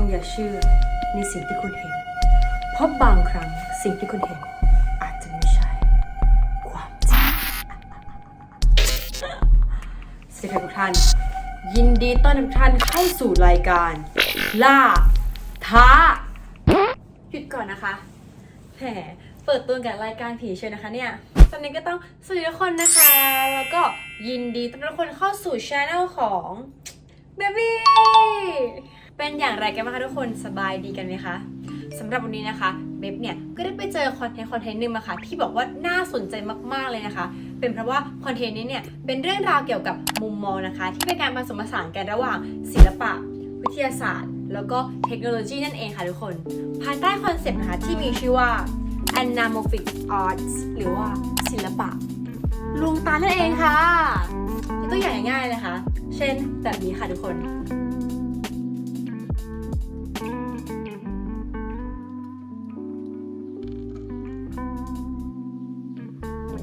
งอย่าเชื่อในสิ่งที่คุณเห็น เพราะบางครั้งสิ่งที่คุณเห็น อาจจะไม่ใช่ ความจริงสวัสดีทุกท่าน ยินดีต้อนรับทุกท่านเข้าสู่รายการ ล่า ท้า หยุดก่อนนะคะ แหม เปิดตัวกับรายการผีเชียวนะคะเนี่ยตอนนี้ก็ต้องสวัสดีทุกคนนะคะ แล้วก็ยินดีต้อนรับทุกคนเข้าสู่ช anel ของ เบบี้เป็นอย่างไรกันบ้างคะทุกคนสบายดีกันไหมคะสำหรับวันนี้นะคะเบบเนี่ยก็ได้ไปเจอคอนเทนต์คอนเทนต์หนึ่งมาค่ะที่บอกว่าน่าสนใจมากๆเลยนะคะ เป็นเพราะว่าคอนเทนต์นี้เนี่ยเป็นเรื่องราวเกี่ยวกับมุมมองนะคะ ที่เป็นการผสมผสานกันระหว่างศิลปะ วิทยาศาสตร์ แล้วก็เทคโนโลยีนั่นเองค่ะทุกคน ภายใต้คอนเซปต์นะคะที่มีชื่อว่า anamorphic arts หรือว่าศิลปะลวงตานั่นเองค่ะ ตัวอย่างง่ายๆเลยนะคะ เช่นแบบนี้ค่ะทุกคน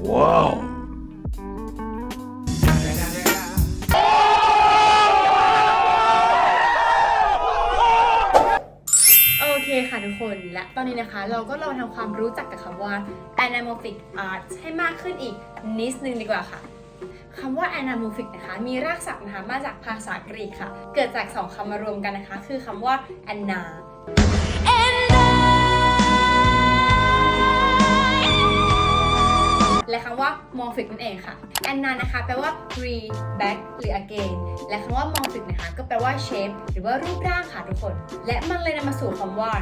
Wow. โอเคค่ะทุกคน และตอนนี้นะคะ เราก็ลองทำความรู้จักกับคำว่า anamorphic arts ให้มากขึ้นอีกนิดนึงดีกว่าค่ะ คำว่า anamorphic นะคะ มีรากศัพท์นะคะมาจากภาษากรีกค่ะ เกิดจากสองคำมารวมกันนะคะ คือคำว่า anna และคำว่า morphic นั่นเองค่ะ anna นะคะแปลว่า re back หรือ again และคำว่า morphic นะคะก็แปลว่า shape หรือว่ารูปร่างค่ะทุกคน และมันเลยนำมาสู่คำว่า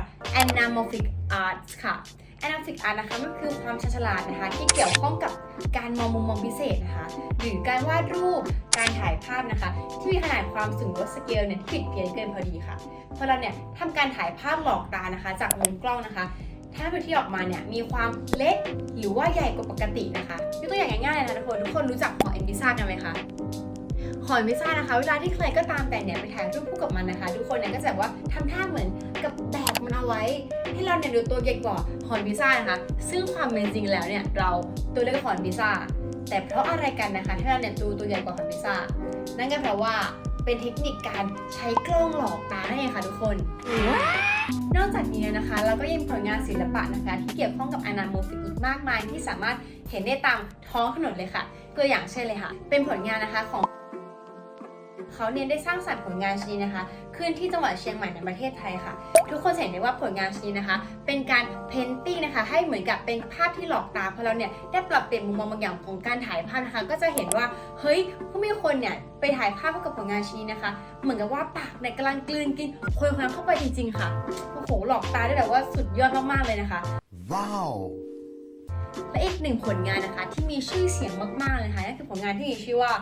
anamorphic arts ค่ะ anamorphic art นะคะมันคือความชาญฉลาดนะคะ ที่เกี่ยวข้องกับการมองมุมมองพิเศษนะคะ หรือการวาดรูปการถ่ายภาพนะคะ ที่มีขนาดความสูงหรือว่าสเกลเนี่ยที่ผิดเพี้ยนเกินพอดีค่ะพอเราเนี่ยทำการถ่ายภาพหลอกตานะคะ จากมุมกล้องนะคะถ้าพื้นที่ออกมาเนี่ยมีความเล็กหรือว่าใหญ่กว่าปกตินะคะยกตัวอย่างง่ายๆเลยนะทุกคนทุกคนรู้จักหอเอ็นพิซซ่ากันไหมคะ หอเอ็นพิซ่านะคะ เวลาที่ใครก็ตามแต่เนี่ยไปถ่ายรูปคู่กับมันนะคะ ทุกคนเนี่ยก็จะแบบว่าทำท่าเหมือนกับแบกมันเอาไว้ให้เราเนี่ยดูตัวใหญ่กว่าหอนพิซซ่านะคะ ซึ่งความเป็นจริงแล้วเนี่ยเราตัวเล็กกว่าหอนพิซซ่า แต่เพราะอะไรกันนะคะที่เราเนี่ยดูตัวใหญ่กว่าหอนพิซซ่า นั่นก็เพราะว่าเป็นเทคนิคการใช้กล้องหลอกตานั่นเองค่ะทุกคน นอกจากนี้นะคะเราก็ยังผลงานศิลปะนะคะ ที่เกี่ยวข้องกับอนาโมฟิกอีกมากมายที่สามารถเห็นได้ตามท้องถนนเลยค่ะ ตัวอย่างเช่นเลยค่ะ เป็นผลงานนะคะของ เขาเนี่ยได้สร้างสรรค์ผลงานชิ้นนี้นะคะ ขึ้นที่จังหวัดเชียงใหม่ในประเทศไทยค่ะ ทุกคนเห็นได้ว่าผลงานชิ้นนี้นะคะ เป็นการเพนติ้งนะคะ ให้เหมือนกับเป็นภาพที่หลอกตาเพราะเราเนี่ยได้ปรับเปลี่ยนมุมมองบางอย่างของการถ่ายภาพนะคะ ก็จะเห็นว่าเฮ้ยผู้มีคนเนี่ยไปถ่ายภาพกับผลงานชิ้นนี้นะคะ เหมือนกับว่าปากเนี่ยกำลังกลืนกินคนคนนั้นเข้าไปจริง ๆ ค่ะโอ้โหหลอกตาได้แบบว่าสุดยอดมากๆเลยนะคะ Wow. และอีกหนึ่งผลงานนะคะที่มีชื่อเสียงมากๆเลยค่ะนั่นคือผลงานที่มีชื่อว่า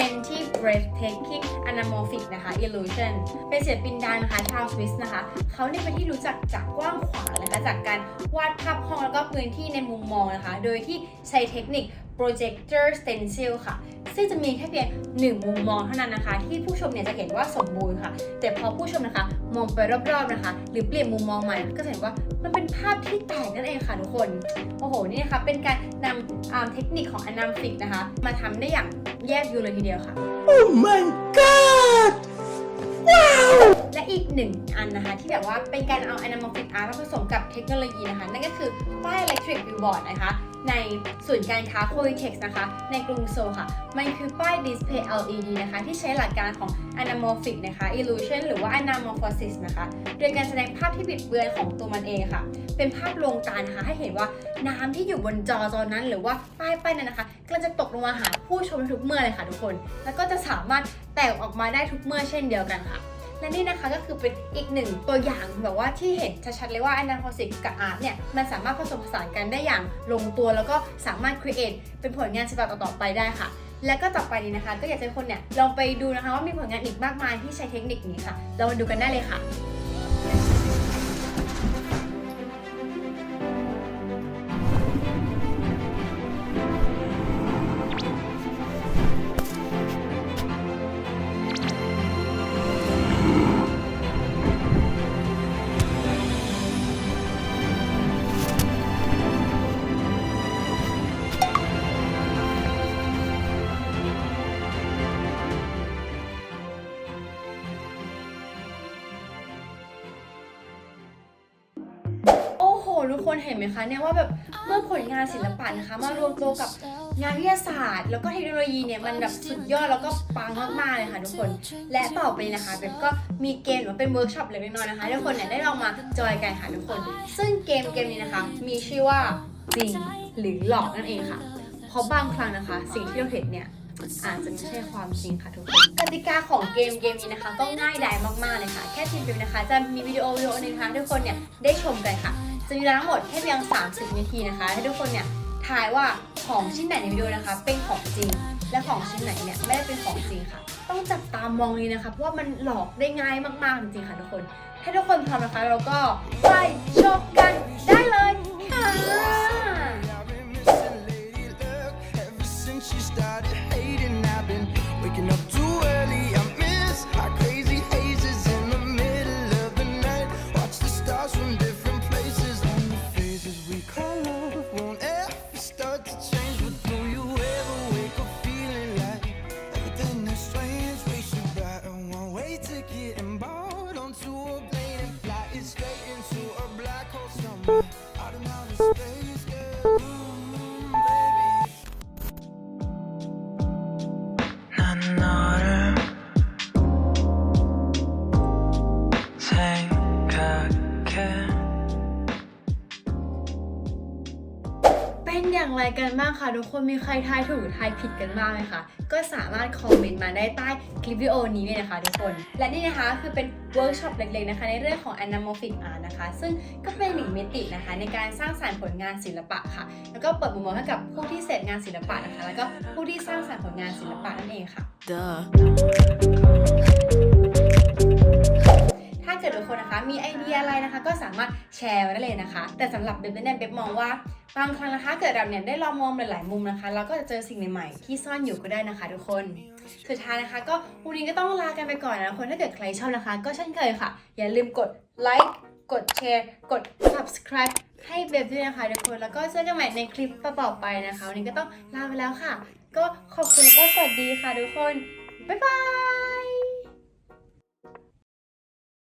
20 breathtaking anamorphic นะคะ illusion เป็นศิลปินดังนะคะชาวสวิสนะคะ เขาเนี่ยเป็นที่รู้จักจากกว้างขวางนะคะ จากการวาดภาพห้องแล้วก็พื้นที่ในมุมมองนะคะ โดยที่ใช้เทคนิค projector stencil ค่ะ ซึ่งจะมีแค่เพียงหนึ่งมุมมองเท่านั้นนะคะ ที่ผู้ชมเนี่ยจะเห็นว่าสมบูรณ์ค่ะ แต่พอผู้ชมนะคะ มองไปรอบๆนะคะ หรือเปลี่ยนมุมมองใหม่ก็จะเห็นว่ามันเป็นภาพที่แตกนั่นเองค่ะทุกคนโอ้โหนี่นะคะเป็นการนำเทคนิคของอนามฟิกนะคะ มาทำได้อย่างแยกยูเลยทีเดียวค่ะ Oh my god. และอีกหนึ่งอันนะคะที่แบบว่าเป็นการเอา anamorphic art มาผสมกับเทคโนโลยีนะคะ นั่นก็คือป้าย electric billboard นะคะในศูนย์การค้า Coitex นะคะ ในกรุงโซลค่ะ มันคือป้าย display LED นะคะ ที่ใช้หลักการของ anamorphic นะคะ illusion หรือว่า anamorphosis นะคะ โดยการแสดงภาพที่บิดเบือนของตัวมันเองค่ะ เป็นภาพลวงตานะคะ ให้เห็นว่าน้ำที่อยู่บนจอจอนั้น หรือว่าป้ายป้ายนั้นนะคะกำลังจะตกลงมาหาผู้ชมทุกเมื่อเลยค่ะทุกคน แล้วก็จะสามารถแตกออกมาได้ทุกเมื่อเช่นเดียวกันค่ะ และนี่นะคะก็คือเป็นอีกหนึ่งตัวอย่างแบบว่าที่เห็นชัดๆเลยว่าอนาคตสิกกับอาร์ตเนี่ยมันสามารถผสมผสานกันได้อย่างลงตัวแล้วก็สามารถครีเอทเป็นผลงานฉบับต่อๆไปได้ค่ะ และก็ต่อไปนี้นะคะ ก็อยากจะให้คนเนี่ยลองไปดูนะคะว่ามีผลงานอีกมากมายที่ใช้เทคนิคนี้ค่ะ เรามาดูกันได้เลยค่ะ ทุกคนเห็นไหมคะเนี่ยว่าแบบเมื่อผลงานศิลปะนะคะ มารวมตัวกับงานวิทยาศาสตร์ แล้วก็เทคโนโลยีเนี่ยมันแบบสุดยอดแล้วก็ปังมากๆเลยค่ะทุกคนและต่อไปนะคะแบบก็มีเกมหรือเป็นเวิร์กช็อปเล็กน้อยนะคะทุกคนเนี่ยได้ลองมาจอยกันค่ะทุกคน ซึ่งเกมเกมนี้นะคะ มีชื่อว่าจริงหรือหลอกนั่นเองค่ะเพราะบางครั้งนะคะ สิ่งที่เราเห็นเนี่ยอาจจะไม่ใช่ความจริงค่ะทุกคนกติกาของเกมเกมนี้นะคะ ก็ง่ายดายมากๆเลยค่ะ แค่ทีมพิมพ์นะคะ จะมีวิดีโอวิดีโอหนึงนะคะทุกคนเนี่ยได้ชมกันค่ะ จะมีเวลาทั้งหมดแค่เพียง 30 นาทีนะคะ ให้ทุกคนเนี่ยทายว่าของชิ้นไหนในวิดีโอนะคะ เป็นของจริง และของชิ้นไหนเนี่ยไม่ได้เป็นของจริงค่ะ ต้องจับตามองเลยนะคะเพราะว่ามันหลอกได้ง่ายมากๆจริงๆค่ะทุกคน ถ้าทุกคนพร้อมนะคะ เราก็ไปชมกันได้เลยค่ะ เป็นอย่างไรกันบ้างคะทุกคนมีใครทายถูกทายผิดกันบ้างไหมคะก็สามารถคอมเมนต์มาได้ใต้คลิปวิดีโอนี้เลยนะคะทุกคน และนี่นะคะคือเป็นเวิร์กช็อปเล็กๆนะคะในเรื่องของ anamorphic art นะคะ ซึ่งก็เป็นหนึ่งมิตินะคะ ในการสร้างสรรค์ผลงานศิลปะค่ะ แล้วก็เปิดมุมมองให้กับผู้ที่เสพงานศิลปะนะคะ แล้วก็ผู้ที่สร้างสรรค์ผลงานศิลปะนั่นเองค่ะ Duh. เกิดทุกคนนะคะ มีไอเดียอะไรนะคะ ก็สามารถแชร์ไว้ได้เลยนะคะ แต่สำหรับเบบเนี่ยเบบมองว่าบางครั้งนะคะเกิดเราเนี่ยได้ลองมองหลายๆมุมนะคะเราก็จะเจอสิ่งใหม่ๆ ที่ซ่อนอยู่ก็ได้นะคะ ทุกคน สุดท้ายนะคะ ก็วันนี้ก็ต้องลากันไปก่อนนะทุกคนถ้าเกิดใครชอบนะคะ ก็เช่นเคยค่ะ อย่าลืมกดไลค์กดแชร์กด subscribe ให้เบบด้วยนะคะทุกคนแล้วก็เจอกันใหม่ในคลิปต่อไปนะคะวันนี้ก็ต้องลาไปแล้วค่ะ ก็ขอบคุณแล้วก็สวัสดีค่ะทุกคนบ๊ายบาย